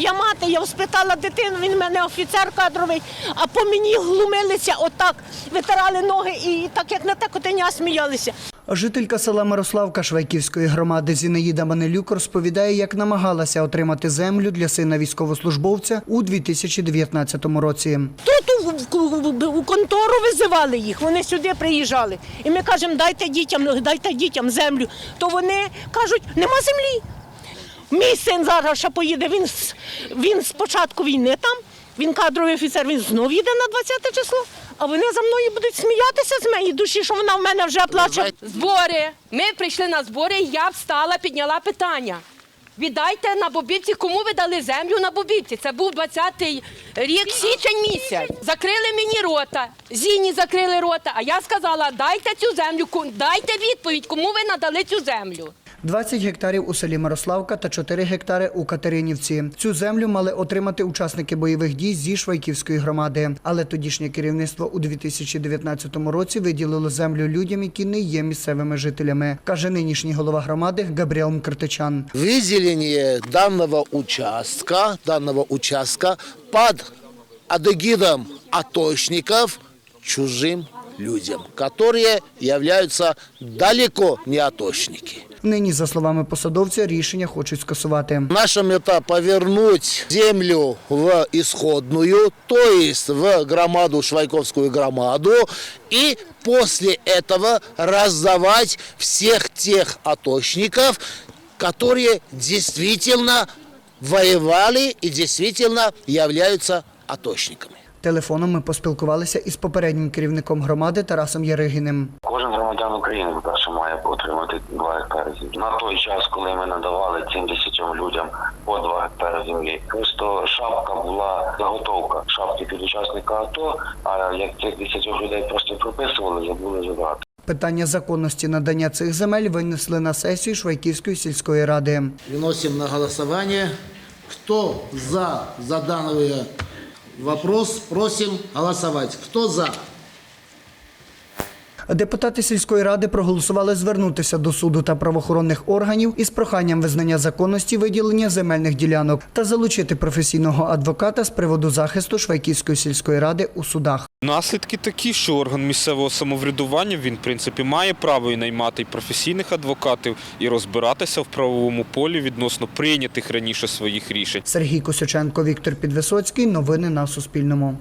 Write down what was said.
Я мати, я вспитала дитину, він в мене офіцер кадровий, а по мені глумилися отак, витирали ноги і так як на те котеня сміялися. Жителька села Мирославка Швайківської громади Зінаїда Манилюк розповідає, як намагалася отримати землю для сина військовослужбовця у 2019 році. Тут у контору визивали їх, вони сюди приїжджали. І ми кажемо, дайте дітям, дайте дітям землю. То вони кажуть, нема землі. Мій син зараз ще поїде, він, він з початку війни там, він кадровий офіцер, він знов їде на 20 число, а вони за мною будуть сміятися з моєї душі, що вона в мене вже плаче. Збори. Ми прийшли на збори, я встала, підняла питання. Віддайте на Бобівці, кому ви дали землю на Бобівці? Це був 20-й рік, січень місяць. Закрили мені рота, Зіні закрили рота. А я сказала, дайте цю землю, дайте відповідь, кому ви надали цю землю. 20 гектарів у селі Мирославка та 4 гектари у Катеринівці. Цю землю мали отримати учасники бойових дій зі Швайківської громади. Але тодішнє керівництво у 2019 році виділило землю людям, які не є місцевими жителями, каже нинішній голова громади Габріел Мкртичан. выделение данного участка, данного участка под адегидом атошников чужим людям, которые являются далеко не атошники. Нині, за словами посадовця, рішення хочуть скасувати. Наша мета повернуть землю в исходную, то есть в громаду, Швайковскую громаду, и после этого раздавать всех тех атошников, которые действительно воевали и действительно являются атошниками. Телефоном ми поспілкувалися із попереднім керівником громади Тарасом Яригіним. Кожен громадян України, по-перше, має отримати 2 гектари землі. На той час, коли ми надавали цим 10 людям по 2 гектари землі, просто шапка була заготовка шапки під учасника АТО, а як цих 10 людей просто прописували, забули забрати. Питання законності надання цих земель винесли на сесію Швайківської сільської ради. Выносим на голосование. Кто за, за данный вопрос, просим голосовать. Кто за? Депутати сільської ради проголосували звернутися до суду та правоохоронних органів із проханням визнання законності виділення земельних ділянок та залучити професійного адвоката з приводу захисту Швайківської сільської ради у судах. Наслідки такі, що орган місцевого самоврядування він, в принципі, має право і наймати і професійних адвокатів, і розбиратися в правовому полі відносно прийнятих раніше своїх рішень. Сергій Косюченко, Віктор Підвисоцький. Новини на Суспільному.